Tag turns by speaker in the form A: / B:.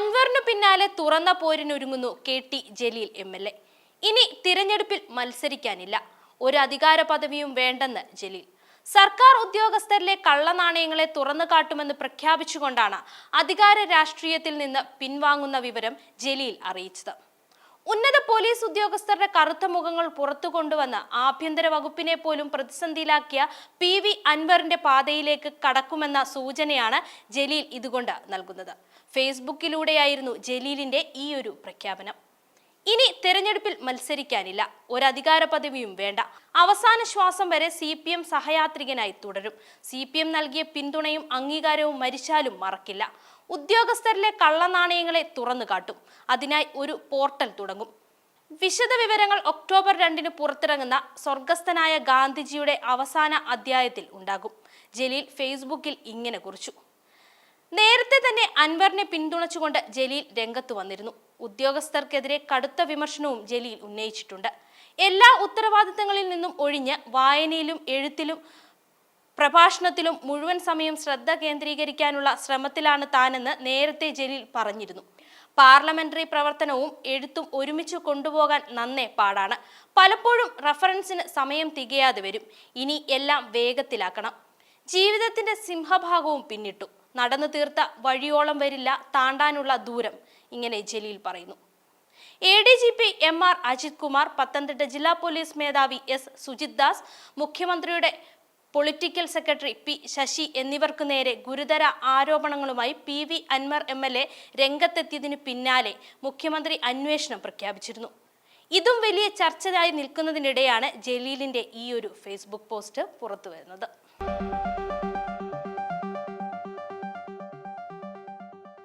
A: അൻവറിനു പിന്നാലെ തുറന്ന പോരിനൊരുങ്ങുന്നു K T Jaleel M L A. ഇനി തിരഞ്ഞെടുപ്പിൽ മത്സരിക്കാനില്ല. ഒരു അധികാര പദവിയും വേണ്ടെന്ന് ജലീൽ. സർക്കാർ ഉദ്യോഗസ്ഥരിലെ കള്ളനാണയങ്ങളെ തുറന്നു കാട്ടുമെന്ന് പ്രഖ്യാപിച്ചുകൊണ്ടാണ് അധികാര രാഷ്ട്രീയത്തിൽ നിന്ന് പിൻവാങ്ങുന്ന വിവരം ജലീൽ അറിയിച്ചത്. ഉന്നത പോലീസ് ഉദ്യോഗസ്ഥരുടെ കറുത്ത മുഖങ്ങൾ പുറത്തു കൊണ്ടുവന്ന് ആഭ്യന്തര വകുപ്പിനെ പോലും പ്രതിസന്ധിയിലാക്കിയ പി വി അൻവറിന്റെ പാതയിലേക്ക് കടക്കുമെന്ന സൂചനയാണ് ജലീൽ ഇതുകൊണ്ട് നൽകുന്നത്. ഫേസ്ബുക്കിലൂടെയായിരുന്നു ജലീലിന്റെ ഈ ഒരു പ്രഖ്യാപനം. ഇനി തെരഞ്ഞെടുപ്പിൽ മത്സരിക്കാനില്ല. ഒരു പദവിയും വേണ്ട. അവസാന ശ്വാസം വരെ സി പി എം സഹയാത്രികനായി തുടരും. സി പി എം നൽകിയ പിന്തുണയും അംഗീകാരവും മരിച്ചാലും മറക്കില്ല. ഉദ്യോഗസ്ഥരിലെ കള്ളനാണയങ്ങളെ തുറന്നു കാട്ടും. അതിനായി ഒരു പോർട്ടൽ തുടങ്ങും. വിശദ വിവരങ്ങൾ ഒക്ടോബർ രണ്ടിന് പുറത്തിറങ്ങുന്ന സ്വർഗസ്ഥനായ ഗാന്ധിജിയുടെ അവസാന അധ്യായത്തിൽ ഉണ്ടാകും. ജലീൽ ഫേസ്ബുക്കിൽ ഇങ്ങനെ കുറിച്ചു. നേരത്തെ തന്നെ അൻവറിനെ പിന്തുണച്ചുകൊണ്ട് ജലീൽ രംഗത്ത് വന്നിരുന്നു. ഉദ്യോഗസ്ഥർക്കെതിരെ കടുത്ത വിമർശനവും ജലീൽ ഉന്നയിച്ചിട്ടുണ്ട്. എല്ലാ ഉത്തരവാദിത്തങ്ങളിൽ നിന്നും ഒഴിഞ്ഞ് വായനയിലും എഴുത്തിലും പ്രഭാഷണത്തിലും മുഴുവൻ സമയം ശ്രദ്ധ കേന്ദ്രീകരിക്കാനുള്ള ശ്രമത്തിലാണ് താനെന്ന് നേരത്തെ ജലീൽ പറഞ്ഞിരുന്നു. പാർലമെന്ററി പ്രവർത്തനവും എഴുത്തും ഒരുമിച്ച് കൊണ്ടുപോകാൻ നന്നേ പാടാണ്. പലപ്പോഴും റഫറൻസിന് സമയം തികയാതെ വരും. ഇനി എല്ലാം വേഗത്തിലാക്കണം. ജീവിതത്തിന്റെ സിംഹഭാഗവും പിന്നിട്ടു. നടന്നു തീർത്ത വഴിയോളം വരില്ല താണ്ടാനുള്ള ദൂരം ഇങ്ങനെ ജലീൽ പറയുന്നു. A D G P M R Ajith Kumar Pathanamthitta ജില്ലാ പോലീസ് മേധാവി എസ് സുജിത് ദാസ് മുഖ്യമന്ത്രിയുടെ പൊളിറ്റിക്കൽ സെക്രട്ടറി പി ശശി എന്നിവർക്കു നേരെ ഗുരുതര ആരോപണങ്ങളുമായി P V Anvar M L A രംഗത്തെത്തിയതിനു പിന്നാലെ മുഖ്യമന്ത്രി അന്വേഷണം പ്രഖ്യാപിച്ചിരുന്നു. ഇതും വലിയ ചർച്ചയായി നിൽക്കുന്നതിനിടെയാണ് ജലീലിന്റെ ഈ ഒരു ഫേസ്ബുക്ക് പോസ്റ്റ് പുറത്തുവരുന്നത്.